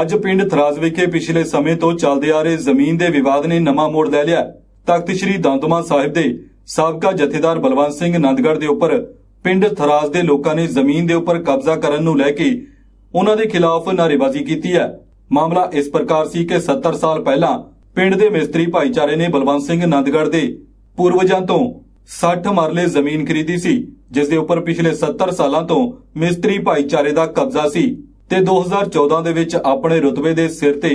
ਅੱਜ ਪਿੰਡ ਥਰਾਜ ਵਿਖੇ ਪਿਛਲੇ ਸਮੇਂ ਤੋਂ ਚੱਲਦੇ ਆ ਰਹੇ ਜ਼ਮੀਨ ਦੇ ਵਿਵਾਦ ਨੇ ਨਵਾਂ ਮੋੜ ਲੈ ਲਿਆ। ਤਖਤ ਸ੍ਰੀ ਦੰਦਮਾ ਸਾਹਿਬ ਦੇ ਸਾਬਕਾ ਜਥੇਦਾਰ ਬਲਵੰਤ ਸਿੰਘ ਨੰਦਗੜ੍ਹ ਦੇ ਉੱਪਰ ਪਿੰਡ ਥਰਾਜ ਦੇ ਲੋਕਾਂ ਨੇ ਜ਼ਮੀਨ ਦੇ ਉੱਪਰ ਕਬਜ਼ਾ ਕਰਨ ਨੂੰ ਲੈ ਕੇ ਉਹਨਾਂ ਦੇ ਖਿਲਾਫ ਨਾਅਰੇਬਾਜ਼ੀ ਕੀਤੀ ਹੈ। ਮਾਮਲਾ ਇਸ ਪ੍ਰਕਾਰ ਸੀ ਕਿ 70 ਸਾਲ ਪਹਿਲਾਂ ਪਿੰਡ ਦੇ ਮਿਸਤਰੀ ਭਾਈਚਾਰੇ ਨੇ ਬਲਵੰਤ ਸਿੰਘ ਨੰਦਗੜ੍ਹ ਦੇ ਪੂਰਵਜਾਂ ਤੋਂ 60 ਮਰਲੇ ਜ਼ਮੀਨ ਖਰੀਦੀ ਸੀ, ਜਿਸ ਦੇ ਉੱਪਰ ਪਿਛਲੇ 70 ਸਾਲਾਂ ਤੋਂ ਮਿਸਤਰੀ ਭਾਈਚਾਰੇ ਦਾ ਕਬਜ਼ਾ ਸੀ। ਤੇ 2014 ਦੇ ਵਿੱਚ ਆਪਣੇ ਰੁਤਬੇ ਦੇ ਸਿਰ ਤੇ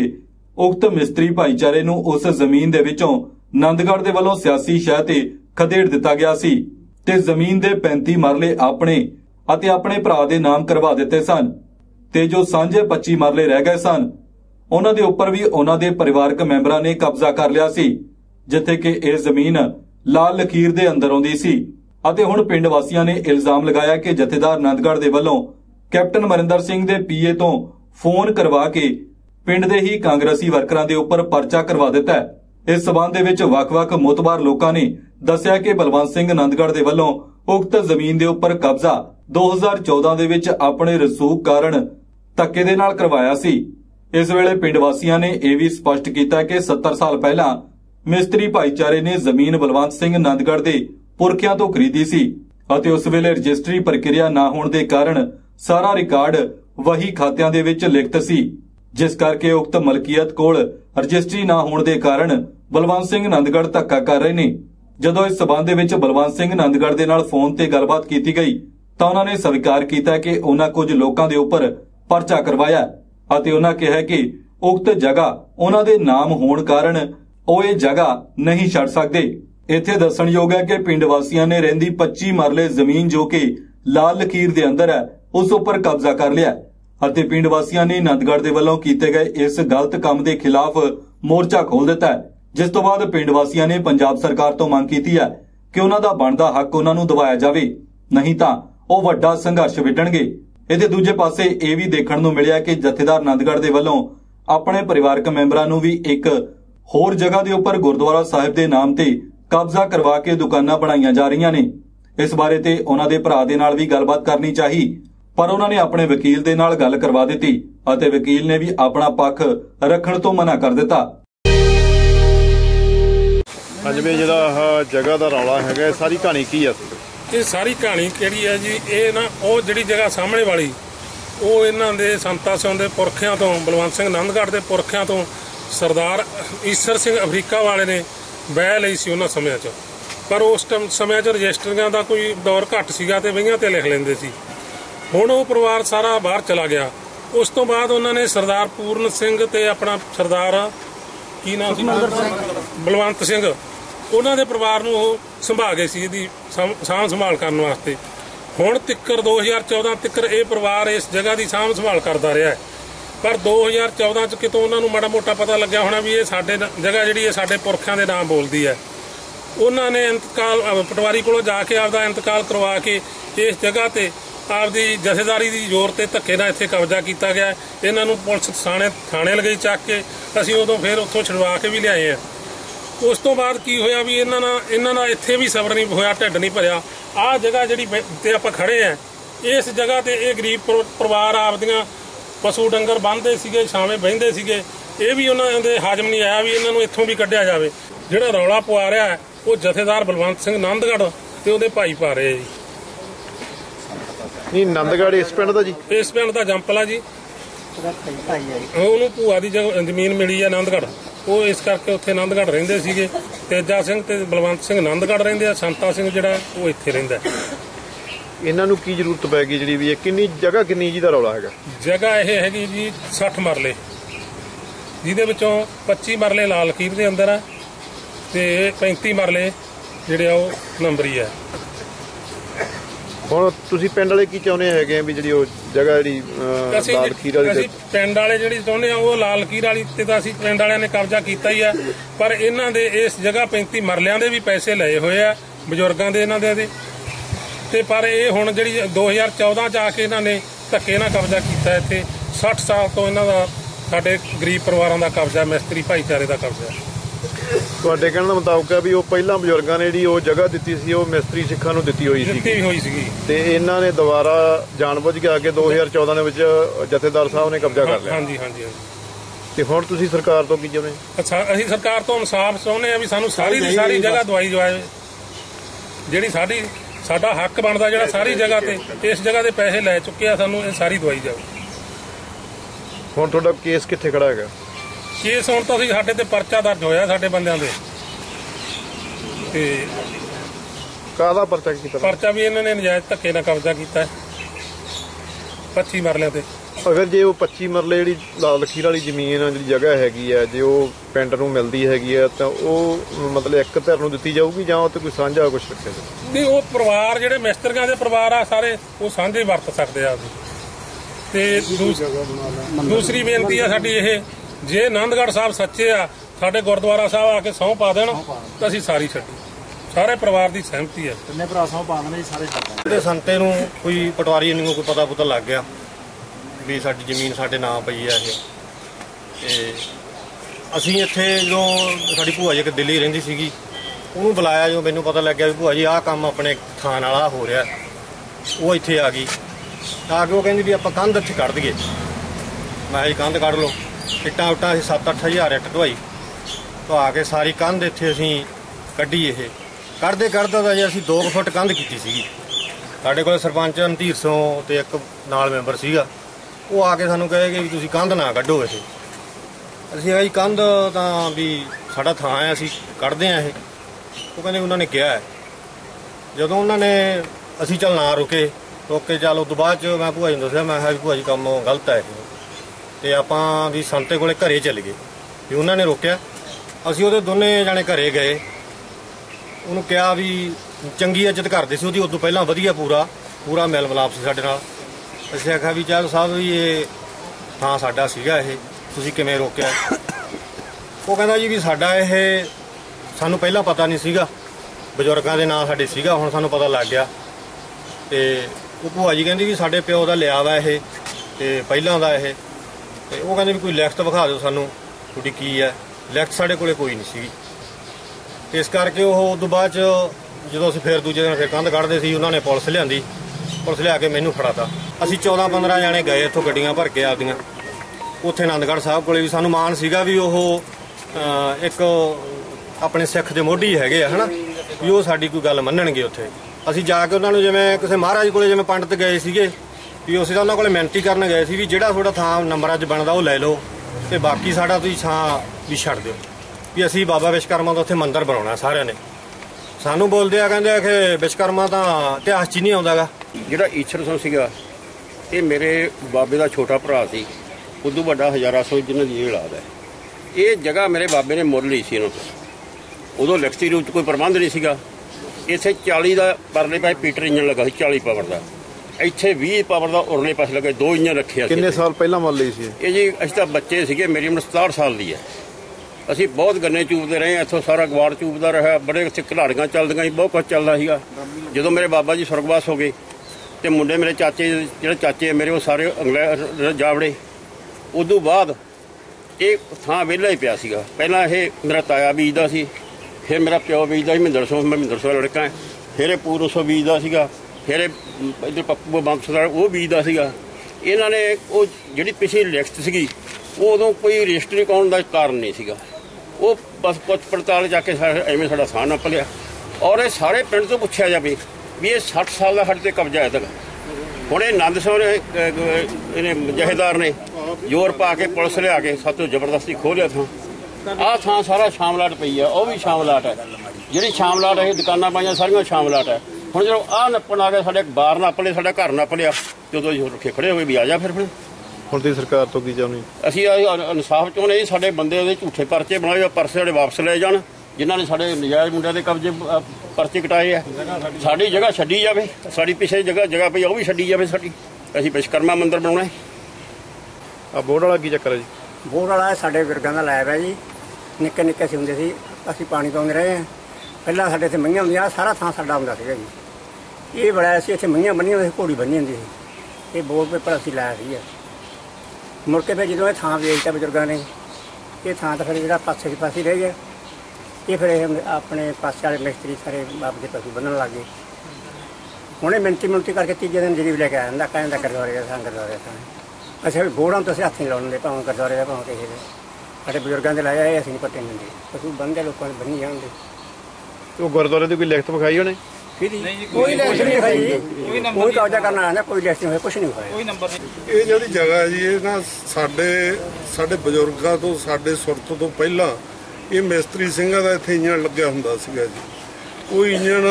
ਉਕਤ ਮਿਸਤਰੀ ਭਾਈਚਾਰੇ ਨੂੰ ਉਸ ਜ਼ਮੀਨ ਦੇ ਵਿੱਚੋਂ ਨੰਦਗੜ੍ਹ ਦੇ ਵੱਲੋਂ ਸਿਆਸੀ ਸ਼ਹਿ ਤੇ ਖਦੇੜ ਦਿੱਤਾ ਗਿਆ ਸੀ ਤੇ ਜ਼ਮੀਨ ਦੇ 35 ਮਰਲੇ ਆਪਣੇ ਅਤੇ ਆਪਣੇ ਭਰਾ ਦੇ ਨਾਮ ਕਰਵਾ ਦਿੱਤੇ ਸਨ ਤੇ ਜੋ ਸਾਂਝੇ 25 ਮਰਲੇ ਰਹਿ ਗਏ ਸਨ, ਉਹਨਾਂ ਦੇ ਉੱਪਰ ਵੀ ਉਹਨਾਂ ਦੇ ਪਰਿਵਾਰਕ ਮੈਂਬਰਾਂ ਨੇ ਕਬਜ਼ਾ ਕਰ ਲਿਆ ਸੀ, ਜਿੱਥੇ ਕਿ ਇਹ ਜ਼ਮੀਨ ਲਾਲ ਲਕੀਰ ਦੇ ਅੰਦਰ ਆਉਂਦੀ ਸੀ ਅਤੇ ਹੁਣ ਪਿੰਡ ਵਾਸੀਆਂ ਨੇ ਇਲਜ਼ਾਮ ਲਗਾਇਆ ਕਿ ਜਥੇਦਾਰ ਨੰਦਗੜ੍ਹ ਦੇ ਵੱਲੋਂ ਕੈਪਟਨ ਮਰਿੰਦਰ ਸਿੰਘ ਦੇ ਪੀਏ ਤੋਂ ਫੋਨ ਕਰਵਾ ਕੇ ਪਿੰਡ ਦੇ ਹੀ ਕਾਂਗਰਸੀ ਵਰਕਰਾਂ ਦੇ ਉੱਪਰ ਪਰਚਾ ਕਰਵਾ ਦਿੱਤਾ ਹੈ। ਇਸ ਸਬੰਧ ਦੇ ਵਿੱਚ ਵੱਖ-ਵੱਖ ਮੁਤਬਾਰ ਲੋਕਾਂ ਨੇ ਦੱਸਿਆ ਕਿ ਬਲਵੰਤ ਸਿੰਘ ਨੰਦਗੜ੍ਹ ਦੇ ਵੱਲੋਂ ਉਕਤ ਜ਼ਮੀਨ ਦੇ ਉੱਪਰ ਕਬਜ਼ਾ 2014 ਦੇ ਵਿੱਚ ਆਪਣੇ ਰਸੂਖ ਕਾਰਨ ਧੱਕੇ ਦੇ ਨਾਲ ਕਰਵਾਇਆ ਸੀ। ਇਸ ਵੇਲੇ ਪਿੰਡ ਵਾਸੀਆਂ ਨੇ ਇਹ ਵੀ ਸਪਸ਼ਟ ਕੀਤਾ ਕਿ 70 ਸਾਲ ਪਹਿਲਾਂ ਮਿਸਤਰੀ ਭਾਈਚਾਰੇ ਨੇ ਜ਼ਮੀਨ ਬਲਵੰਤ ਸਿੰਘ ਨੰਦਗੜ੍ਹ ਦੇ ਪੁਰਖਿਆਂ ਤੋਂ ਖਰੀਦੀ ਸੀ ਅਤੇ ਉਸ ਵੇਲੇ ਰਜਿਸਟਰੀ ਪ੍ਰਕਿਰਿਆ ਨਾ ਹੋਣ ਦੇ ਕਾਰਨ ਸਾਰਾ ਰਿਕਾਰਡ ਵਹੀ ਖਾਤਿਆਂ ਦੇ ਵਿੱਚ ਲਿਖਤ ਸੀ, ਜਿਸ ਕਰਕੇ ਉਕਤ ਮਲਕੀਅਤ ਕੋਲ ਰਜਿਸਟਰੀ ਨਾ ਹੋਣ ਦੇ ਕਾਰਨ ਬਲਵੰਤ ਸਿੰਘ ਨੰਦਗੜ੍ਹ ਧੱਕਾ ਕਰ ਰਹੇ ਨੇ। ਜਦੋਂ ਇਸ ਸਬੰਧ ਦੇ ਵਿੱਚ ਬਲਵੰਤ ਸਿੰਘ ਨੰਦਗੜ੍ਹ ਦੇ ਨਾਲ ਫੋਨ ਤੇ ਗੱਲਬਾਤ ਕੀਤੀ ਗਈ, ਤਾਂ ਉਹਨਾਂ ਨੇ ਸਵੀਕਾਰ ਕੀਤਾ ਕਿ ਉਹਨਾਂ ਕੁਝ ਲੋਕਾਂ ਦੇ ਉੱਪਰ ਪਰਚਾ ਕਰਵਾਇਆ ਅਤੇ ਉਹਨਾਂ ਕਿਹਾ ਕਿ ਉਕਤ ਜਗ੍ਹਾ ਉਹਨਾਂ ਦੇ ਨਾਮ ਹੋਣ ਕਾਰਨ ਉਹ ਇਹ ਜਗ੍ਹਾ ਨਹੀਂ ਛੱਡ ਸਕਦੇ। ਇੱਥੇ ਦੱਸਣਯੋਗ ਹੈ ਕਿ ਪਿੰਡ ਵਾਸੀਆਂ ਨੇ ਰਹਿੰਦੀ 25 ਮਰਲੇ ਜ਼ਮੀਨ ਜੋ ਕਿ ਲਾਲ ਲਕੀਰ ਦੇ ਅੰਦਰ ਹੈ ਉਸ ਉੱਪਰ ਕਬਜ਼ਾ ਕਰ ਲਿਆ ਅਤੇ ਪਿੰਡ ਵਾਸੀਆਂ ਨੇ ਨੰਦਗੜ੍ਹ ਦੇ ਵੱਲੋਂ ਕੀਤੇ ਗਏ ਇਸ ਗਲਤ ਕੰਮ ਦੇ ਖਿਲਾਫ ਮੋਰਚਾ ਖੋਲ ਦਿੱਤਾ ਜਿਸ ਤੋਂ ਬਾਅਦ ਪਿੰਡ ਵਾਸੀਆਂ ਨੇ ਪੰਜਾਬ ਸਰਕਾਰ ਤੋਂ ਮੰਗ ਕੀਤੀ ਹੈ ਕਿ ਉਹਨਾਂ ਦਾ ਬਣਦਾ ਹੱਕ ਉਹਨਾਂ ਨੂੰ ਦਿਵਾਇਆ ਜਾਵੇ। ਨਹੀਂ ਤਾਂ ਉਹ ਵੱਡਾ ਸੰਘਰਸ਼ ਵਿੱਢਣਗੇ। ਇਹਦੇ ਦੂਜੇ ਪਾਸੇ ਇਹ ਵੀ ਦੇਖਣ ਨੂੰ ਮਿਲਿਆ ਕਿ ਜਥੇਦਾਰ ਨੰਦਗੜ੍ਹ ਦੇ ਵੱਲੋਂ ਆਪਣੇ ਪਰਿਵਾਰਕ ਮੈਂਬਰਾਂ ਨੂੰ ਵੀ ਇੱਕ ਹੋਰ ਜਗ੍ਹਾ ਦੇ ਉੱਪਰ ਗੁਰਦੁਆਰਾ ਸਾਹਿਬ ਦੇ ਨਾਮ ਤੇ ਕਬਜ਼ਾ ਕਰਵਾ ਕੇ ਦੁਕਾਨਾਂ ਬਣਾਈਆਂ ਜਾ ਰਹੀਆਂ ਨੇ। ਇਸ ਬਾਰੇ ਤੇ ਉਹਨਾਂ ਦੇ ਭਰਾ ਦੇ ਨਾਲ ਵੀ ਗੱਲਬਾਤ ਕਰਨੀ ਚਾਹੀ। ਪਰ ਉਹਨਾਂ ਨੇ ਆਪਣੇ ਵਕੀਲ ਦੇ ਨਾਲ ਗੱਲ ਕਰਵਾ ਦਿੱਤੀ ਅਤੇ ਵਕੀਲ ਨੇ ਵੀ ਆਪਣਾ ਪੱਖ ਰੱਖਣ ਤੋਂ ਮਨਾ ਕਰ ਦਿੱਤਾ। ਅੱਜ ਵੀ ਜਿਹੜਾ ਆਹ ਜਗ੍ਹਾ ਦਾ ਰੌਲਾ ਹੈਗਾ ਇਹ ਸਾਰੀ ਕਹਾਣੀ ਕੀ ਆ? ਇਹ ਸਾਰੀ ਕਹਾਣੀ ਕਿਹੜੀ ਹੈ ਜੀ? ਇਹ ਨਾ ਉਹ ਜਿਹੜੀ ਜਗ੍ਹਾ ਸਾਹਮਣੇ ਵਾਲੀ ਉਹ ਇਹਨਾਂ ਦੇ ਸੰਤਾ ਸਿੰਘ ਦੇ ਪੁਰਖਿਆਂ ਤੋਂ ਬਲਵੰਤ ਸਿੰਘ ਨੰਦਗੜ੍ਹ ਦੇ ਪੁਰਖਿਆਂ ਤੋਂ ਸਰਦਾਰ ਈਸਰ ਸਿੰਘ ਅਫਰੀਕਾ ਵਾਲੇ ਨੇ ਬਹਿ ਲਈ ਸੀ ਉਹਨਾਂ ਸਮਿਆਂ 'ਚ। ਪਰ ਉਸ ਟਾਈਮ ਸਮਿਆਂ 'ਚ ਰਜਿਸਟਰੀਆਂ ਦਾ ਕੋਈ ਦੌਰ ਘੱਟ ਸੀਗਾ ਤੇ ਵਹੀਆਂ ਤੇ ਲਿਖ ਲੈਂਦੇ ਸੀ। ਹੁਣ ਉਹ ਪਰਿਵਾਰ ਸਾਰਾ ਬਾਹਰ ਚਲਾ ਗਿਆ। ਉਸ ਤੋਂ ਬਾਅਦ ਉਹਨਾਂ ਨੇ ਸਰਦਾਰ ਪੂਰਨ ਸਿੰਘ ਤੇ ਆਪਣਾ ਸਰਦਾਰ ਕੀ ਨਾਮ ਸੀ? ਬਲਵੰਤ ਸਿੰਘ। ਉਹਨਾਂ ਦੇ ਪਰਿਵਾਰ ਨੂੰ ਉਹ ਸੰਭਾਲ ਗਏ ਸੀ ਇਹਦੀ ਸਾਂਭ ਸਾਂਭ ਸੰਭਾਲ ਕਰਨ ਵਾਸਤੇ। ਹੁਣ ਤਿੱਕਰ 2014 ਤਿੱਕਰ ਇਹ ਪਰਿਵਾਰ ਇਸ ਜਗ੍ਹਾ ਦੀ ਸਾਂਭ ਸੰਭਾਲ ਕਰਦਾ ਰਿਹਾ ਹੈ। ਪਰ 2014 ਚ ਕਿਤੋਂ ਉਹਨਾਂ ਨੂੰ ਮਾੜਾ ਮੋਟਾ ਪਤਾ ਲੱਗਿਆ ਹੋਣਾ ਵੀ ਇਹ ਸਾਡੇ ਜਗ੍ਹਾ ਜਿਹੜੀ ਹੈ ਸਾਡੇ ਪੁਰਖਿਆਂ ਦੇ ਨਾਮ ਬੋਲਦੀ ਹੈ। ਉਹਨਾਂ ਨੇ ਇੰਤਕਾਲ ਪਟਵਾਰੀ ਕੋਲੋਂ ਜਾ ਕੇ ਆਪਦਾ ਇੰਤਕਾਲ ਕਰਵਾ ਕੇ ਇਸ ਜਗ੍ਹਾ ਤੇ ਆਪਦੀ ਜਥੇਦਾਰੀ ਦੀ ਜ਼ੋਰ ਤੇ ਧੱਕੇ ਨਾਲ ਇੱਥੇ ਕਬਜ਼ਾ ਕੀਤਾ ਗਿਆ। ਇਹਨਾਂ ਨੂੰ ਪੁਲਿਸ ਥਾਣੇ ਥਾਣੇ ਲਗਾਈ ਚੱਕ ਕੇ ਅਸੀਂ ਉਦੋਂ ਫਿਰ ਉੱਥੋਂ ਛਡਵਾ ਕੇ ਵੀ ਲਿਆਏ ਆ। ਉਸ ਤੋਂ ਬਾਅਦ ਕੀ ਹੋਇਆ ਵੀ ਇਹਨਾਂ ਨਾਲ ਇਹਨਾਂ ਨਾਲ ਇੱਥੇ ਵੀ ਸਬਰ ਨਹੀਂ ਹੋਇਆ, ਢਿੱਡ ਨਹੀਂ ਭਰਿਆ। ਆਹ ਜਗ੍ਹਾ ਜਿਹੜੀ ਬੈ- ਤੇ ਆਪਾਂ ਖੜੇ ਆ, ਇਸ ਜਗ੍ਹਾ ਤੇ ਇਹ ਗਰੀਬ ਪਰ- ਪਰਿਵਾਰ ਆਪਦੀਆਂ ਪਸ਼ੂ ਡੰਗਰ ਬੰਨ੍ਹਦੇ ਸੀਗੇ, ਛਾਵੇਂ ਬਹਿੰਦੇ ਸੀਗੇ। ਇਹ ਵੀ ਉਹਨਾਂ ਦੇ ਹਾਜ਼ਮ ਨਹੀਂ ਆਇਆ ਵੀ ਇਹਨਾਂ ਨੂੰ ਇੱਥੋਂ ਵੀ ਕੱਢਿਆ ਜਾਵੇ। ਜਿਹੜਾ ਰੌਲਾ ਪਵਾ ਰਿਹਾ ਉਹ ਜਥੇਦਾਰ ਬਲਵੰਤ ਸਿੰਘ ਨੰਦਗੜ੍ਹ ਤੇ ਉਹਦੇ ਭਾਈ ਪਾ ਰਹੇ ਜੀ। ਨਹੀਂ ਨੰਦਗੜ੍ਹ ਇਸ ਪਿੰਡ ਦਾ ਜੀ? ਇਸ ਪਿੰਡ ਦਾ ਜੰਪਲਾ ਜੀ। ਉਹਨੂੰ ਭੂਆ ਦੀ ਜਗ- ਜ਼ਮੀਨ ਮਿਲੀ ਹੈ ਨੰਦਗੜ੍ਹ। ਉਹ ਇਸ ਕਰਕੇ ਉੱਥੇ ਨੰਦਗੜ੍ਹ ਰਹਿੰਦੇ ਸੀਗੇ। ਤੇਜਾ ਸਿੰਘ ਤੇ ਬਲਵੰਤ ਸਿੰਘ ਨੰਦਗੜ੍ਹ ਰਹਿੰਦੇ ਆ। ਸੰਤਾ ਸਿੰਘ ਜਿਹੜਾ ਉਹ ਇੱਥੇ ਰਹਿੰਦਾ। ਇਹਨਾਂ ਨੂੰ ਕੀ ਜ਼ਰੂਰਤ ਪੈ ਗਈ ਜਿਹੜੀ ਵੀ ਇਹ? ਕਿੰਨੀ ਜਗ੍ਹਾ ਕਿੰਨੀ ਜੀ ਦਾ ਰੌਲਾ ਹੈਗਾ? ਜਗ੍ਹਾ ਇਹ ਹੈਗੀ ਜੀ 60 ਮਰਲੇ। ਜਿਹਦੇ ਵਿੱਚੋਂ 25 ਮਰਲੇ ਲਾਲ ਖੀਰ ਦੇ ਅੰਦਰ ਆ ਤੇ 35 ਮਰਲੇ ਜਿਹੜੇ ਆ ਉਹ ਨੰਬਰੀ ਆ। ਹੁਣ ਤੁਸੀਂ ਪਿੰਡ ਵਾਲੇ ਕੀ ਚਾਹੁੰਦੇ ਹੈਗੇ ਆ ਵੀ ਜਿਹੜੀ ਉਹ ਜਗ੍ਹਾ ਜਿਹੜੀ ਅਹ, ਅਸੀਂ ਲਾਲ ਖੀਰ ਵਾਲੀ ਅਸੀਂ ਤੇ- ਪਿੰਡ ਵਾਲੇ ਜਿਹੜੀ ਚਾਹੁੰਦੇ ਆ ਉਹ ਲਾਲ ਕੀਰ ਵਾਲੀ ਤੇ ਤਾਂ ਅਸੀਂ ਪਿੰਡ ਵਾਲਿਆਂ ਨੇ ਕਬਜ਼ਾ ਕੀਤਾ ਹੀ ਆ। ਪਰ ਇਹਨਾਂ ਦੇ ਇਸ ਜਗ੍ਹਾ 35 ਮਰਲਿਆਂ ਦੇ ਵੀ ਪੈਸੇ ਲਏ ਹੋਏ ਆ ਬਜ਼ੁਰਗਾਂ ਦੇ ਇਹਨਾਂ ਦੇ ਦੇ। ਤੇ ਪਰ ਇਹ ਹੁਣ ਜਿਹੜੀ 2014 ਚ ਆ ਕੇ ਇਹਨਾਂ ਨੇ ਧੱਕੇ ਨਾਲ ਕਬਜ਼ਾ ਕੀਤਾ ਇੱਥੇ। 60 ਸਾਲ ਤੋਂ ਇਹਨਾਂ ਦਾ ਸਾਡੇ ਗਰੀਬ ਪਰਿਵਾਰਾਂ ਦਾ ਕਬਜ਼ਾ ਮਿਸਤਰੀ ਭਾਈਚਾਰੇ ਦਾ ਕਬਜ਼ਾ। ਤੁਹਾਡੇ ਕਹਿਣ ਦਾ ਮੁਤਾਬਕ ਹੈ ਵੀ ਉਹ ਪਹਿਲਾਂ ਬਜ਼ੁਰਗਾਂ ਨੇ ਜਿਹੜੀ ਉਹ ਜਗ੍ਹਾ ਦਿੱਤੀ ਸੀ ਉਹ ਮਿਸਤਰੀ ਸਿੱਖਾਂ ਨੂੰ ਦਿੱਤੀ ਹੋਈ ਸੀ ਦਿੱਤੀ ਹੋਈ ਸੀਗੀ। ਤੇ ਇਹਨਾਂ ਨੇ ਦੁਬਾਰਾ ਜਾਣਬੁੱਝ ਕੇ ਆ ਕੇ 2014 ਦੇ ਵਿੱਚ ਜਥੇਦਾਰ ਸਾਹਿਬ ਨੇ ਕਬਜ਼ਾ ਕਰ ਲਿਆ। ਹਾਂਜੀ ਹਾਂਜੀ ਹਾਂਜੀ। ਤੇ ਹੁਣ ਤੁਸੀਂ ਸਰਕਾਰ ਤੋਂ ਕੀ ਚਾਹੁੰਦੇ? ਅੱਛਾ ਅਸੀਂ ਸਰਕਾਰ ਤੋਂ ਇਨਸਾਫ ਚਾਹੁੰਦੇ ਆ ਵੀ ਸਾਨੂੰ ਸਾਰੀ ਦੀ ਸਾਰੀ ਜਗ੍ਹਾ ਦਵਾਈ ਜਵਾਏ ਜਿਹੜੀ ਸਾਡੀ ਸਾਡਾ ਹੱਕ ਬਣਦਾ ਜਿਹੜਾ ਸਾਰੀ ਜਗ੍ਹਾ ਤੇ ਇਸ ਜਗ੍ਹਾ ਦੇ ਪੈਸੇ ਲੈ ਚੁੱਕੇ ਆ ਸਾਨੂੰ ਇਹ ਸਾਰੀ ਦਵਾਈ ਜਾਵੇ ਹੁਣ ਤੁਹਾਡਾ ਕੇਸ ਕਿੱਥੇ ਖੜਾ ਹੈਗਾ? ਕੇਸ ਹੁਣ ਤਾਂ ਅਸੀਂ ਸਾਡੇ ਤੇ ਪਰਚਾ ਦਰਜ ਹੋਇਆ ਸਾਡੇ ਬੰਦਿਆਂ ਦੇ। ਤੇ ਕਾਹਦਾ ਪਰਚਾ ਕੀਤਾ? ਪਰਚਾ ਵੀ ਇਹਨਾਂ ਨੇ ਨਜਾਇਜ਼ ਧੱਕੇ ਨਾਲ ਕਬਜ਼ਾ ਕੀਤਾ। ਹੈ 25 ਮਰਲਿਆਂ ਤੇ। ਅਗਰ ਜੇ ਉਹ 25 ਮਰਲੇ ਜਿਹੜੀ ਲਾਲ ਲਖੀਰ ਵਾਲੀ ਜ਼ਮੀਨ ਜਿਹੜੀ ਜਗ੍ਹਾ ਹੈਗੀ ਹੈ ਜੇ ਉਹ ਪਿੰਡ ਨੂੰ ਮਿਲਦੀ ਹੈਗੀ ਹੈ ਤਾਂ ਉਹ ਮਤਲਬ ਇੱਕ ਧਿਰ ਨੂੰ ਦਿੱਤੀ ਜਾਊਗੀ ਜਾਂ ਉਹ ਤੇ ਕੋਈ ਸਾਂਝਾ ਕੁਝ ਰੱਖਿਆ ਜਾਊ? ਨਹੀਂ ਉਹ ਪਰਿਵਾਰ ਜਿਹੜੇ ਮਿਸਤਰੀਆਂ ਦੇ ਪਰਿਵਾਰ ਆ ਸਾਰੇ ਉਹ ਸਾਂਝੇ ਵਰਤ ਸਕਦੇ ਆ। ਤੇ ਦੂਸ- ਦੂਸਰੀ ਬੇਨਤੀ ਆ ਸਾਡੀ ਇਹ ਜੇ ਆਨੰਦਗੜ੍ਹ ਸਾਹਿਬ ਸੱਚੇ ਆ ਸਾਡੇ ਗੁਰਦੁਆਰਾ ਸਾਹਿਬ ਆ ਕੇ ਸਹੁੰ ਪਾ ਦੇਣ ਤਾਂ ਅਸੀਂ ਸਾਰੀ ਛੱਡੀ ਸਾਰੇ ਪਰਿਵਾਰ ਦੀ ਸਹਿਮਤੀ ਹੈ ਤੇ ਸੰਤੇ ਨੂੰ ਕੋਈ ਪਟਵਾਰੀ ਨੂੰ ਕੋਈ ਪਤਾ ਪੁੱਤਾ ਲੱਗ ਗਿਆ ਵੀ ਸਾਡੀ ਜ਼ਮੀਨ ਸਾਡੇ ਨਾਂ ਪਈ ਆ ਇਹ। ਤੇ ਅਸੀਂ ਇੱਥੇ ਜਦੋਂ ਸਾਡੀ ਭੂਆ ਜੀ ਇੱਕ ਦਿੱਲੀ ਰਹਿੰਦੀ ਸੀਗੀ ਉਹਨੂੰ ਬੁਲਾਇਆ ਜਦੋਂ ਮੈਨੂੰ ਪਤਾ ਲੱਗਿਆ ਵੀ ਭੂਆ ਜੀ ਆਹ ਕੰਮ ਆਪਣੇ ਥਾਂ ਵਾਲਾ ਹੋ ਰਿਹਾ। ਉਹ ਇੱਥੇ ਆ ਗਈ। ਤਾਂ ਕਿ ਉਹ ਕਹਿੰਦੀ ਵੀ ਆਪਾਂ ਕੰਧ ਇੱਥੇ ਕੱਢ ਦਈਏ। ਮੈਂ ਕਿਹਾ ਜੀ ਕੰਧ ਕੱਢ ਲਓ। ਇੱਟਾਂ ਉੱਟਾਂ ਅਸੀਂ 7-8000 ਇੱਟ ਢਵਾਈ ਧਵਾ ਕੇ ਸਾਰੀ ਕੰਧ ਇੱਥੇ ਅਸੀਂ ਕੱਢੀ ਇਹ। ਕੱਢਦੇ ਕੱਢਦਾ ਤਾਂ ਜੀ ਅਸੀਂ 2 ਫੁੱਟ ਕੰਧ ਕੀਤੀ ਸੀਗੀ। ਸਾਡੇ ਕੋਲ ਸਰਪੰਚ ਅੰਧੀਰ ਸਿੰਘ ਤੇ ਇੱਕ ਨਾਲ ਮੈਂਬਰ ਸੀਗਾ। ਉਹ ਆ ਕੇ ਸਾਨੂੰ ਕਹੇਗੇ ਵੀ ਤੁਸੀਂ ਕੰਧ ਨਾ ਕੱਢੋ ਇਹ। ਅਸੀਂ ਕਿਹਾ ਜੀ, ਕੰਧ ਤਾਂ ਵੀ ਸਾਡਾ ਥਾਂ ਹੈ, ਅਸੀਂ ਕੱਢਦੇ ਆ ਇਹ। ਉਹ ਕਹਿੰਦੇ ਉਹਨਾਂ ਨੇ ਕਿਹਾ ਜਦੋਂ ਉਹਨਾਂ ਨੇ ਅਸੀਂ ਚੱਲ ਨਾ ਰੁਕੇ, ਰੁਕ ਕੇ ਚੱਲ ਉਸ ਤੋਂ ਬਾਅਦ ਚ ਮੈਂ ਭੂਆ ਜੀ ਨੂੰ ਦੱਸਿਆ, ਮੈਂ ਕਿਹਾ ਵੀ ਭੂਆ ਜੀ, ਕੰਮ ਗਲਤ ਹੈ ਤੇ ਆਪਾਂ ਵੀ ਸੰਤੇ ਕੋਲੇ ਘਰੇ ਚੱਲ ਗਏ ਵੀ ਉਹਨਾਂ ਨੇ ਰੋਕਿਆ। ਅਸੀਂ ਉਹਦੇ ਦੋਨੇ ਜਾਣੇ ਘਰੇ ਗਏ। ਉਹਨੂੰ ਕਿਹਾ ਵੀ ਚੰਗੀ ਇੱਜ਼ਤ ਕਰਦੇ ਸੀ ਉਹਦੀ, ਉਦੋਂ ਪਹਿਲਾਂ ਵਧੀਆ ਪੂਰਾ ਪੂਰਾ ਮਿਲ ਮਿਲਾਪ ਸੀ ਸਾਡੇ ਨਾਲ। ਅਸੀਂ ਆਖਿਆ ਵੀ ਚਾਹ ਸਾਹਿਬ ਵੀ ਇਹ ਥਾਂ ਸਾਡਾ ਸੀਗਾ ਇਹ, ਤੁਸੀਂ ਕਿਵੇਂ ਰੋਕਿਆ? ਉਹ ਕਹਿੰਦਾ ਜੀ ਵੀ ਸਾਡਾ ਇਹ ਸਾਨੂੰ ਪਹਿਲਾਂ ਪਤਾ ਨਹੀਂ ਸੀਗਾ। ਬਜ਼ੁਰਗਾਂ ਦੇ ਨਾਂ ਸਾਡੇ ਸੀਗਾ, ਹੁਣ ਸਾਨੂੰ ਪਤਾ ਲੱਗ ਗਿਆ। ਤੇ ਉਹ ਭੂਆ ਜੀ ਕਹਿੰਦੀ ਵੀ ਸਾਡੇ ਪਿਓ ਦਾ ਲਿਆ ਵਾ ਇਹ, ਤੇ ਪਹਿਲਾਂ ਦਾ ਇਹ। ਤੇ ਉਹ ਕਹਿੰਦੇ ਵੀ ਕੋਈ ਲਿਖਤ ਵਿਖਾ ਦਿਓ ਸਾਨੂੰ ਤੁਹਾਡੀ ਕੀ ਹੈ? ਲਿਖਤ ਸਾਡੇ ਕੋਲੇ ਕੋਈ ਨਹੀਂ ਸੀਗੀ ਇਸ ਕਰਕੇ ਉਹ ਉਦੋਂ ਬਾਅਦ ਚ ਜਦੋਂ ਅਸੀਂ ਫਿਰ ਦੂਜੇ ਦਿਨ ਫਿਰ ਕੰਧ ਕੱਢਦੇ ਸੀ ਉਹਨਾਂ ਨੇ ਪੁਲਿਸ ਲਿਆਂਦੀ। ਪੁਲਿਸ ਲਿਆ ਕੇ ਮੈਨੂੰ ਫੜਾਤਾ ਅਸੀਂ 14 15 ਜਾਣੇ ਗਏ ਇੱਥੋਂ ਗੱਡੀਆਂ ਭਰ ਕੇ ਆਪਦੀਆਂ। ਉੱਥੇ ਆਨੰਦਗੜ੍ਹ ਸਾਹਿਬ ਕੋਲੇ ਵੀ ਸਾਨੂੰ ਮਾਣ ਸੀਗਾ ਵੀ ਉਹ ਅਹ, ਇੱਕ ਆਪਣੇ ਸਿੱਖ ਦੇ ਮੋਢੀ ਹੈਗੇ ਆ ਹਨਾ? ਵੀ ਉਹ ਸਾਡੀ ਕੋਈ ਗੱਲ ਮੰਨਣਗੇ ਉੱਥੇ। ਅਸੀਂ ਜਾ ਕੇ ਉਹਨਾਂ ਨੂੰ ਜਿਵੇਂ ਕਿਸੇ ਮਹਾਰਾਜ ਕੋਲੇ ਜਿਵੇਂ ਪੰਡਤ ਗਏ ਸੀਗੇ ਵੀ ਉਸੇ ਤਾਂ ਉਹਨਾਂ ਕੋਲੇ ਮਿਹਨਤੀ ਕਰਨ ਗਏ ਸੀ ਵੀ ਜਿਹੜਾ ਤੁਹਾਡਾ ਥਾਂ ਨੰਬਰਾਂ 'ਚ ਬਣਦਾ ਉਹ ਲੈ ਲਓ ਤੇ ਬਾਕੀ ਸਾਡਾ ਤੁਸੀਂ ਥਾਂ ਵੀ ਛੱਡ ਦਿਓ। ਵੀ ਅਸੀਂ ਬਾਬਾ ਵਿਸ਼ਕਰਮਾ ਦਾ ਉੱਥੇ ਮੰਦਿਰ ਬਣਾਉਣਾ ਸਾਰਿਆਂ ਨੇ। ਸਾਨੂੰ ਬੋਲਦੇ ਆ, ਕਹਿੰਦੇ ਆ ਕਿ ਵਿਸ਼ਕਰਮਾ ਤਾਂ ਇਤਿਹਾਸ 'ਚ ਹੀ ਨਹੀਂ ਆਉਂਦਾਗਾ। ਜਿਹੜਾ ਈਸ਼ਰ ਸਿੰਘ ਸੀਗਾ, ਇਹ ਮੇਰੇ ਬਾਬੇ ਦਾ ਛੋਟਾ ਭਰਾ ਸੀ। ਉਦੋਂ ਵੱਡਾ ਹਜ਼ਾਰਾ ਸੌ ਜਿਹਨਾਂ ਦੀ ਇਹ ਔਲਾਦ ਹੈ ਇਹ ਜਗ੍ਹਾ ਮੇਰੇ ਬਾਬੇ ਨੇ ਮੁੱਲ ਲਈ ਸੀ ਇਹਨਾਂ। ਤੋਂ ਉਦੋਂ ਲਿਖਤੀ ਰੂਪ 'ਚ ਕੋਈ ਪ੍ਰਬੰਧ ਨਹੀਂ ਸੀਗਾ। ਇੱਥੇ 40 ਦਾ ਪਰਲੇ ਪਾਸੇ ਪੀਟਰ ਇੰਜਨ ਲੱਗਾ ਸੀ 40 ਪਾਵਰ ਦਾ। ਇੱਥੇ 20 ਪਾਵਰ ਦਾ ਉਰਲੇ ਪਾਸੇ ਲੱਗੇ ਦੋ ਇੰਜਨ ਰੱਖਿਆ ਸੀ ਕਿੰਨੇ। ਸਾਲ ਪਹਿਲਾਂ ਮੁੱਲ ਲਈ ਸੀ? ਇਹ? ਇਹ ਜੀ ਅਸੀਂ ਤਾਂ ਬੱਚੇ ਸੀਗੇ ਮੇਰੀ ਉਮਰ 67 ਸਾਲ ਦੀ ਹੈ। ਅਸੀਂ ਬਹੁਤ ਗੰਨੇ ਚੂਪਦੇ ਰਹੇ ਇੱਥੋਂ ਸਾਰਾ ਗਵਾੜ ਚੂਪਦਾ ਰਿਹਾ ਬੜੇ ਇੱਥੇ ਘਲਾੜੀਆਂ ਚੱਲਦੀਆਂ ਸੀ ਬਹੁਤ ਕੁਝ ਚੱਲਦਾ ਸੀਗਾ। ਜਦੋਂ ਮੇਰੇ ਬਾਬਾ ਜੀ ਸੁਰਗਵਾਸ ਹੋ ਗਏ ਤੇ ਮੁੰਡੇ ਮੇਰੇ ਚਾਚੇ ਜਿਹੜੇ ਚਾਚੇ ਆ ਮੇਰੇ ਉਹ ਸਾਰੇ ਅੰਗਲੇ ਜਾਵੜੇ। ਉਦੋਂ ਬਾਅਦ ਇਹ ਥਾਂ ਵਿਹਲਾ ਹੀ ਪਿਆ ਸੀਗਾ। ਪਹਿਲਾਂ ਇਹ ਮੇਰਾ ਤਾਇਆ ਬੀਜਦਾ ਸੀ ਫਿਰ ਮੇਰਾ ਪਿਓ ਬੀਜਦਾ ਸੀ ਮਹਿੰਦਰ ਸਿੰਘ ਮੈਂ ਮਹਿੰਦਰ ਸਿੰਘ ਦਾ ਲੜਕਾ ਹਾਂ। ਫਿਰ ਇਹ ਪੂਰਨ ਸਿੰਘ ਬੀਜਦਾ ਸੀਗਾ। ਫਿਰ ਇਹ ਇਧਰ ਪੱਪੂ ਬੰਸ ਉਹ ਬੀਜਦਾ ਸੀਗਾ। ਇਹਨਾਂ ਨੇ ਉਹ ਜਿਹੜੀ ਪਿਛਲੀ ਲਿਖਤ ਸੀਗੀ ਉਹ ਉਦੋਂ ਕੋਈ ਰਜਿਸਟਰੀ ਕਰਾਉਣ ਦਾ ਕਾਰਨ ਨਹੀਂ ਸੀਗਾ। ਉਹ ਬਸ ਪੁੱਛ ਪੜਤਾਲ ਜਾ ਕੇ ਐਵੇਂ ਸਾਡਾ ਸਾਹ ਨੱਪ ਲਿਆ ਔਰ ਇਹ ਸਾਰੇ ਪਿੰਡ ਤੋਂ ਪੁੱਛਿਆ ਜਾਵੇ ਵੀ ਇਹ 60 ਸਾਲ ਦਾ ਸਾਡੇ ਤੇ ਕਬਜ਼ਾ ਹੈ ਤੱਕ ਹੁਣ ਇਹ ਆਨੰਦ ਸਿੰਘ ਇਹਨੇ ਜਹੇਦਾਰ ਨੇ ਜ਼ੋਰ ਪਾ ਕੇ ਪੁਲਿਸ ਲਿਆ ਕੇ ਸਾਤੋਂ ਜ਼ਬਰਦਸਤੀ ਖੋਹ ਲਿਆ ਥਾਂ। ਆਹ ਥਾਂ ਸਾਰਾ ਸ਼ਾਮਲਾਟ ਪਈ ਆ, ਉਹ ਵੀ ਸ਼ਾਮਲਾਟ ਹੈ। ਜਿਹੜੀ ਸ਼ਾਮਲਾਟ ਹੈ ਦੁਕਾਨਾਂ ਪਾਈਆਂ ਸਾਰੀਆਂ ਸ਼ਾਮਲਾਟ ਹੈ। ਹੁਣ ਜਦੋਂ ਆਹ ਨੱਪਣ ਆ ਗਿਆ ਸਾਡੇ ਬਾਹਰ ਨੱਪ ਲਿਆ ਸਾਡਾ ਘਰ ਨੱਪ ਲਿਆ ਜਦੋਂ ਅਸੀਂ ਰੁੱਖੇ ਖੜੇ ਹੋਏ ਵੀ ਆ ਜਾ ਫਿਰ ਫਿਰ। ਹੁਣ ਤੁਸੀਂ ਸਰਕਾਰ ਤੋਂ ਕੀ ਚਾਹੁੰਦੇ? ਅਸੀਂ ਇਨਸਾਫ ਚਾਹੁੰਦੇ ਜੀ ਸਾਡੇ ਬੰਦੇ ਉਹਦੇ ਝੂਠੇ ਪਰਚੇ ਬਣਾਏ ਆ ਪਰਚੇ ਸਾਡੇ ਵਾਪਸ ਲੈ ਜਾਣ ਜਿਨ੍ਹਾਂ ਨੇ ਸਾਡੇ ਨਜਾਇਜ਼ ਮੁੰਡਿਆਂ ਦੇ ਕਬਜ਼ੇ ਅ, ਪਰਚੇ ਕਟਾਏ ਆ। ਸਾਡੀ ਜਗ੍ਹਾ ਛੱਡੀ ਜਾਵੇ ਸਾਡੀ ਪਿੱਛੇ ਜਗ੍ਹਾ ਜਗ੍ਹਾ ਪਈ ਆ, ਉਹ ਵੀ ਛੱਡੀ ਜਾਵੇ ਸਾਡੀ। ਅਸੀਂ ਵਿਸ਼ਕਰਮਾ ਮੰਦਿਰ ਬਣਾਉਣਾ ਹੈ। ਆ ਬੋਰਡ ਵਾਲਾ ਕੀ ਚੱਕਰ ਹੈ ਜੀ? ਬੋਰ ਵਾਲਾ ਸਾਡੇ ਬਿਰਗਾਂ ਦਾ ਲਾਇਆ ਹੈ ਜੀ। ਨਿੱਕੇ ਨਿੱਕੇ ਸੀ ਹੁੰਦੇ ਸੀ ਅਸੀਂ ਪਾਣੀ ਪਾਉਂਦੇ ਰਹੇ ਹਾਂ। ਪਹਿਲਾਂ ਸਾਡੇ ਇੱਥੇ ਮਈਆਂ ਹੁੰਦੀਆਂ ਆਹ ਸਾਰਾ ਥਾਂ ਸਾਡਾ ਹੁੰਦਾ ਸੀਗਾ ਜੀ। ਇਹ ਬੜਾ ਸੀ, ਇੱਥੇ ਮਈਆਂ ਬੰਨੀਆਂ ਹੁੰਦੀਆਂ ਸੀ, ਘੋੜੀ ਬੰਨੀ ਹੁੰਦੀ ਸੀ। ਇਹ ਬੋਰਡ ਪੇਪਰ ਅਸੀਂ ਲਾਇਆ ਸੀ ਮੁੜ ਕੇ ਫਿਰ ਜਦੋਂ ਇਹ ਥਾਂ ਵੇਚਤਾ ਬਜ਼ੁਰਗਾਂ ਨੇ, ਇਹ ਥਾਂ ਤਾਂ ਫਿਰ ਜਿਹੜਾ ਪਾਸੇ ਦੀ ਪਾਸੇ ਰਹਿ ਗਿਆ। ਇਹ ਫਿਰ ਇਹ ਆਪਣੇ ਪਾਸੇ ਵਾਲੇ ਮਿਸਤਰੀ ਸਾਰੇ ਬਾਪ ਦੇ ਪਸ਼ੂ ਬੰਨਣ ਲੱਗ ਗਏ। ਹੁਣੇ ਮਿੰਟੀ ਮਿੰਟੀ ਕਰਕੇ ਤੀਜੇ ਦਿਨ ਜਿਹੜੀ ਲੈ ਕੇ ਆ ਜਾਂਦਾ ਕਹਿੰਦਾ ਗੁਰਦੁਆਰੇ ਦਾ ਸੰਗ ਗੁਰਦੁਆਰੇ ਦਾ ਅੱਛਾ, ਵੀ ਬੋੜਾਂ ਤੋਂ ਅਸੀਂ ਹੱਥ ਨਹੀਂ ਲਾਉਣ ਦੇ ਭਾਵੇਂ ਗੁਰਦੁਆਰੇ ਦਾ ਭਾਵੇਂ ਕਿਸੇ ਦੇ। ਸਾਡੇ ਬਜ਼ੁਰਗਾਂ ਦੇ ਲਾਇਆ ਇਹ ਅਸੀਂ ਨਹੀਂ ਪੱਟੇ ਦਿੰਦੇ। ਪਸ਼ੂ ਬੰਦੇ ਲੋਕਾਂ ਦੇ ਬੰਨੀ ਜਾਣਦੇ। ਉਹ ਗੁਰਦੁਆਰੇ ਦੀ ਕੋਈ ਲਿਖਤ ਵਿਖਾਈ ਉਹਨੇ? ਕੋਈ ਲੈਸ ਨਹੀਂ ਹੋਈ ਕੋਈ ਕਬਜ਼ਾ ਕਰਨਾ ਆਂਦਾ ਕੋਈ ਲੈਸ ਨਹੀਂ ਹੋਇਆ ਕੁਝ ਨਹੀਂ ਹੋਇਆ ਇਹ ਜਿਹੜੀ ਜਗ੍ਹਾ ਹੈ ਜੀ ਇਹ ਨਾ ਸਾਡੇ ਸਾਡੇ ਬਜ਼ੁਰਗਾਂ ਤੋਂ ਸਾਡੇ ਸੁਰਤ ਤੋਂ ਪਹਿਲਾਂ ਇਹ ਮਿਸਤਰੀ ਸਿੰਘਾਂ ਦਾ ਇੱਥੇ ਇੰਜਣ ਲੱਗਿਆ ਹੁੰਦਾ ਸੀਗਾ ਜੀ। ਉਹ ਇੰਜਣ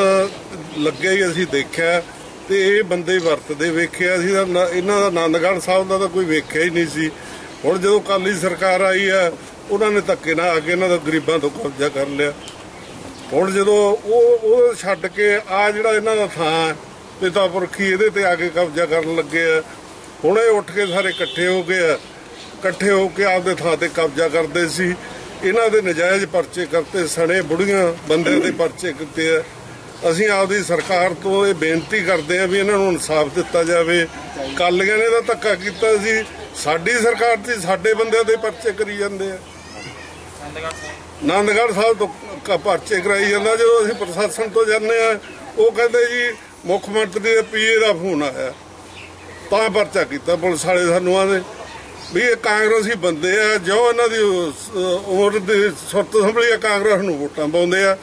ਲੱਗਿਆ ਹੀ ਅਸੀਂ ਦੇਖਿਆ ਤੇ ਇਹ ਬੰਦੇ ਵਰਤਦੇ ਵੇਖਿਆ ਸੀ ਇਹਨਾਂ ਦਾ ਆਨੰਦਗੜ੍ਹ ਸਾਹਿਬ ਦਾ ਤਾਂ ਕੋਈ ਵੇਖਿਆ ਹੀ ਨਹੀਂ ਸੀ। ਹੁਣ ਜਦੋਂ ਕਾਲੀ ਸਰਕਾਰ ਆਈ ਆ ਉਹਨਾਂ ਨੇ ਧੱਕੇ ਨਾਲ ਆ ਕੇ ਇਹਨਾਂ ਦਾ ਗਰੀਬਾਂ ਤੋਂ ਕਬਜ਼ਾ ਕਰ ਲਿਆ। ਹੁਣ ਜਦੋਂ ਉਹ ਉਹ ਛੱਡ ਕੇ ਆ ਜਿਹੜਾ ਇਹਨਾਂ ਦਾ ਥਾਂ ਪਿਤਾ ਪੁਰਖੀ ਇਹਦੇ ਤੇ ਆ ਕੇ ਕਬਜ਼ਾ ਕਰਨ ਲੱਗੇ ਆ। ਹੁਣ ਇਹ ਉੱਠ ਕੇ ਸਾਰੇ ਇਕੱਠੇ ਹੋ ਗਏ ਆ। ਇਕੱਠੇ ਹੋ ਕੇ ਆਪਦੇ ਥਾਂ ਤੇ ਕਬਜ਼ਾ ਕਰਦੇ ਸੀ। ਇਹਨਾਂ ਦੇ ਨਜਾਇਜ਼ ਪਰਚੇ ਕਰਤੇ ਸਣੇ ਬੁੜੀਆਂ ਬੰਦਿਆਂ ਦੇ ਪਰਚੇ ਕੀਤੇ ਆ। ਅਸੀਂ ਆਪਦੀ ਸਰਕਾਰ ਤੋਂ ਇਹ ਬੇਨਤੀ ਕਰਦੇ ਆ ਵੀ ਇਹਨਾਂ ਨੂੰ ਇਨਸਾਫ ਦਿੱਤਾ ਜਾਵੇ। ਕਾਲੀਆਂ ਨੇ ਤਾਂ ਧੱਕਾ ਕੀਤਾ ਸੀ। ਸਾਡੀ ਸਰਕਾਰ ਤੇ ਸਾਡੇ ਬੰਦਿਆਂ ਦੇ ਪਰਚੇ ਕਰੀ ਜਾਂਦੇ ਆ। ਆਨੰਦਗੜ੍ਹ ਸਾਹਿਬ ਤੋਂ ਕ- ਪਰਚੇ ਕਰਾਈ ਜਾਂਦਾ ਜਦੋਂ ਅਸੀਂ ਪ੍ਰਸ਼ਾਸਨ ਤੋਂ ਜਾਂਦੇ ਆ ਉਹ ਕਹਿੰਦੇ ਜੀ ਮੁੱਖ ਮੰਤਰੀ ਦੇ ਪੀਏ ਦਾ ਫੋਨ ਆਇਆ। ਤਾਂ ਪਰਚਾ ਕੀਤਾ ਪੁਲਿਸ ਵਾਲੇ ਸਾਨੂੰ ਆਂਦੇ ਵੀ ਇਹ ਕਾਂਗਰਸੀ ਬੰਦੇ ਆ ਜੋ ਇਹਨਾਂ ਦੀ ਉਮਰ ਦੀ ਸੁਰਤ ਸੰਭਲੀ ਆ ਕਾਂਗਰਸ ਨੂੰ ਵੋਟਾਂ ਪਾਉਂਦੇ ਆ।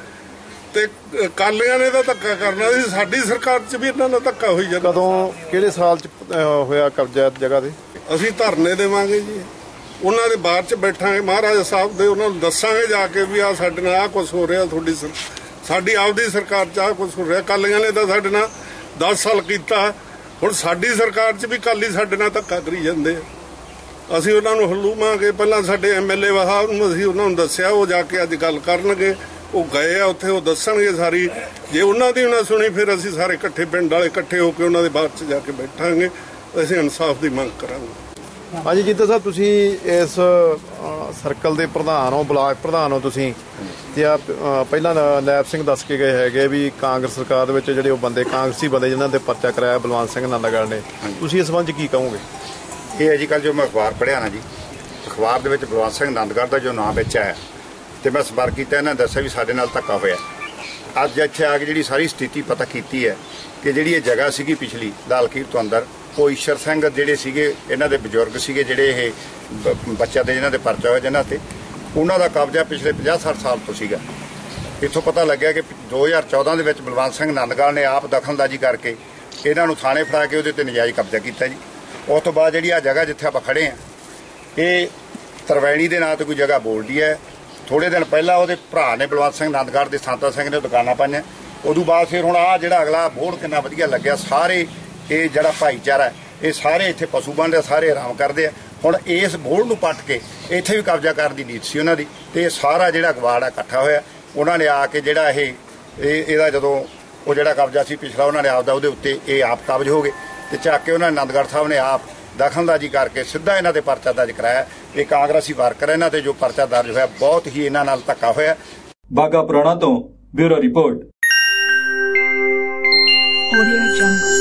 ਤੇ ਕਾਲੀਆਂ ਨੇ ਤਾਂ ਧੱਕਾ ਕਰਨਾ ਸੀ ਸਾਡੀ ਸਰਕਾਰ 'ਚ ਵੀ ਇਹਨਾਂ ਨਾਲ ਧੱਕਾ ਹੋਈ ਜਾਂਦਾ। ਕਦੋਂ ਕਿਹੜੇ ਸਾਲ ਚ ਹੋਇਆ ਕਬਜ਼ਾ ਜਗ੍ਹਾ ਤੇ? ਅਸੀਂ ਧਰਨੇ ਦੇਵਾਂਗੇ ਜੀ। ਉਹਨਾਂ ਦੇ ਬਾਹਰ ਚ ਬੈਠਾਂਗੇ। ਮਹਾਰਾਜਾ ਸਾਹਿਬ ਦੇ ਉਹਨਾਂ ਨੂੰ ਦੱਸਾਂਗੇ ਜਾ ਕੇ ਵੀ ਆ ਸਾਡੇ ਨਾਲ ਆ ਕੁਝ ਹੋ ਰਿਹਾ, ਤੁਹਾਡੀ ਸਰ- ਸਾਡੀ ਆਪਦੀ ਸਰਕਾਰ ਚ ਆ ਕੁਝ ਹੋ ਰਿਹਾ। ਕਾਲੀਆਂ ਨੇ ਤਾਂ ਸਾਡੇ ਨਾਲ 10 ਸਾਲ ਕੀਤਾ। ਹੁਣ ਸਾਡੀ ਸਰਕਾਰ ਚ ਵੀ ਕਾਲੀ ਸਾਡੇ ਨਾਲ ਧੱਕਾ ਕਰੀ ਜਾਂਦੇ ਆ। ਅਸੀਂ ਉਹਨਾਂ ਨੂੰ ਹਲੂਮਾਂਗੇ ਪਹਿਲਾਂ ਸਾਡੇ ਐਮਐਲਏ ਸਾਹਿਬ ਨੂੰ ਅਸੀਂ ਉਹਨਾਂ ਨੂੰ ਦੱਸਿਆ, ਉਹ ਜਾ ਕੇ ਅੱਜ ਗੱਲ ਕਰਨਗੇ। ਉਹ ਗਏ ਆ ਉੱਥੇ, ਉਹ ਦੱਸਣਗੇ ਸਾਰੀ। ਜੇ ਉਹਨਾਂ ਦੀ ਨਾ ਸੁਣੀ, ਫਿਰ ਅਸੀਂ ਸਾਰੇ ਇਕੱਠੇ ਪਿੰਡ ਵਾਲੇ ਇਕੱਠੇ ਹੋ ਕੇ ਉਹਨਾਂ ਦੇ ਬਾਅਦ ਚ ਜਾ ਕੇ ਬੈਠਾਂਗੇ। ਅਸੀਂ ਇਨਸਾਫ ਦੀ ਮੰਗ ਕਰਾਂਗੇ। ਹਾਂਜੀ ਜਿੱਦਾਂ ਸਾਹਿਬ ਤੁਸੀਂ ਇਸ ਸਰਕਲ ਦੇ ਪ੍ਰਧਾਨ ਹੋ ਬਲਾਕ ਪ੍ਰਧਾਨ ਹੋ ਤੁਸੀਂ ਤੇ ਆ ਪਹਿਲਾਂ ਨਾਇਬ ਸਿੰਘ ਦੱਸ ਕੇ ਗਏ ਹੈਗੇ ਵੀ ਕਾਂਗਰਸ ਸਰਕਾਰ ਦੇ ਵਿੱਚ ਜਿਹੜੇ ਉਹ ਬੰਦੇ ਕਾਂਗਰਸੀ ਬੰਦੇ ਜਿਨ੍ਹਾਂ ਤੇ ਪਰਚਾ ਕਰਾਇਆ ਬਲਵੰਤ ਸਿੰਘ ਨੰਦਗੜ੍ਹ ਨੇ ਤੁਸੀਂ ਇਸ ਸੰਬੰਧ ਕੀ ਕਹੋਗੇ? ਇਹ ਹੈ ਜੀ ਕੱਲ ਜੋ ਮੈਂ ਅਖਬਾਰ ਪੜ੍ਹਿਆ ਨਾ ਜੀ ਅਖਬਾਰ ਦੇ ਵਿੱਚ ਬਲਵੰਤ ਸਿੰਘ ਆਨੰਦਗੜ੍ਹ ਦਾ ਜੋ ਨਾਮ ਵਿੱਚ ਆਇਆ ਤੇ ਮੈਂ ਸੰਪਰਕ ਕੀਤਾ ਇਹਨਾਂ ਦੱਸਿਆ ਵੀ ਸਾਡੇ ਨਾਲ ਧੱਕਾ ਹੋਇਆ। ਅੱਜ ਇੱਥੇ ਆ ਕੇ ਜਿਹੜੀ ਸਾਰੀ ਸਥਿਤੀ ਪਤਾ ਕੀਤੀ ਹੈ ਕਿ ਜਿਹੜੀ ਇਹ ਜਗ੍ਹਾ ਸੀਗੀ ਪਿਛਲੀ ਲਾਲਖੀਰ ਤੋਂ ਅੰਦਰ ਉਹ ਈਸ਼ਰ ਸਿੰਘ ਜਿਹੜੇ ਸੀਗੇ, ਇਹਨਾਂ ਦੇ ਬਜ਼ੁਰਗ ਸੀਗੇ ਜਿਹੜੇ ਇਹ ਬ- ਬੱਚਿਆਂ ਦੇ ਜਿਨ੍ਹਾਂ ਦੇ ਪਰਚਾ ਹੋਇਆ ਜਿਹਨਾਂ ਤੇ, ਉਹਨਾਂ ਦਾ ਕਬਜ਼ਾ ਪਿਛਲੇ 50-60 ਸਾਲ ਤੋਂ ਸੀਗਾ। ਇੱਥੋਂ ਪਤਾ ਲੱਗਿਆ ਕਿ 2014 ਦੇ ਵਿੱਚ ਬਲਵੰਤ ਸਿੰਘ ਨੰਦਗੜ੍ਹ ਨੇ ਆਪ ਦਖਲਅੰਦਾਜ਼ੀ ਕਰਕੇ ਇਹਨਾਂ ਨੂੰ ਥਾਣੇ ਫੜਾ ਕੇ ਉਹਦੇ ਤੇ ਨਜਾਇਜ਼ ਕਬਜ਼ਾ ਕੀਤਾ ਜੀ। ਉਸ ਤੋਂ ਬਾਅਦ ਜਿਹੜੀ ਆ ਜਗ੍ਹਾ ਜਿੱਥੇ ਆਪਾਂ ਖੜੇ ਆ ਇਹ ਤਰਵੈਣੀ ਦੇ ਨਾਂ ਤੇ ਕੋਈ ਜਗ੍ਹਾ ਬੋਲਦੀ ਹੈ। ਥੋੜੇ ਦਿਨ ਪਹਿਲਾਂ ਉਹਦੇ ਭਰਾ ਨੇ ਬਲਵੰਤ ਸਿੰਘ ਨੰਦਗੜ੍ਹ ਦੇ ਸੰਤਾ ਸਿੰਘ ਨੇ ਦੁਕਾਨਾਂ ਪਾਈਆਂ। ਉਦੋਂ ਬਾਅਦ ਫਿਰ ਹੁਣ ਆ ਜਿਹੜਾ ਅਗਲਾ ਬੋਰਡ ਕਿੰਨਾ ਵਧੀਆ ਲੱਗਿਆ, ਸਾਰੇ ਇਹ ਜਿਹੜਾ ਭਾਈਚਾਰਾ ਇਹ ਸਾਰੇ ਇੱਥੇ ਪਸ਼ੂ ਬੰਦੇ ਸਾਰੇ ਆਰਾਮ ਕਰਦੇ ਆ। ਹੁਣ ਇਸ ਬੋਰਡ ਨੂੰ ਪੱਟ ਕੇ ਇੱਥੇ ਵੀ ਕਬਜ਼ਾ ਕਰਨ ਦੀ ਨੀਤ ਸੀ ਉਹਨਾਂ ਦੀ ਤੇ ਇਹ ਸਾਰਾ ਜਿਹੜਾ ਗਵਾੜ ਆ ਇਕੱਠਾ ਹੋਇਆ। ਉਹਨਾਂ ਨੇ ਆ ਕੇ ਜਿਹੜਾ ਇਹ ਇਹ ਇਹਦਾ ਜਦੋਂ ਉਹ ਜਿਹੜਾ ਕਬਜ਼ਾ ਸੀ ਪਿਛਲਾ ਉਹਨਾਂ ਨੇ ਆਪਦਾ ਉਹਦੇ ਉੱਤੇ ਇਹ ਆਪ ਕਬਜ਼ ਹੋ ਗਏ ਤੇ ਚੱਕ ਕੇ ਉਹਨਾਂ ਨੇ ਆਨੰਦਗੜ੍ਹ ਸਾਹਿਬ ਨੇ ਆਪ ਦਖਲਅੰਦਾਜ਼ੀ ਕਰਕੇ ਸਿੱਧਾ ਇਹਨਾਂ ਤੇ ਪਰਚਾ ਦਰਜ ਕਰਾਇਆ। ਇਹ ਕਾਂਗਰਸੀ ਵਰਕਰ ਇਹਨਾਂ ਤੇ ਜੋ ਪਰਚਾ ਦਰਜ ਹੋਇਆ ਬਹੁਤ ਹੀ ਇਹਨਾਂ ਨਾਲ ਧੱਕਾ ਹੋਇਆ। ਬਾਗਾ ਪੁਰਾਣਾ ਤੋਂ ਬਿਊਰੋ ਰਿਪੋਰਟ। Audio Jungle.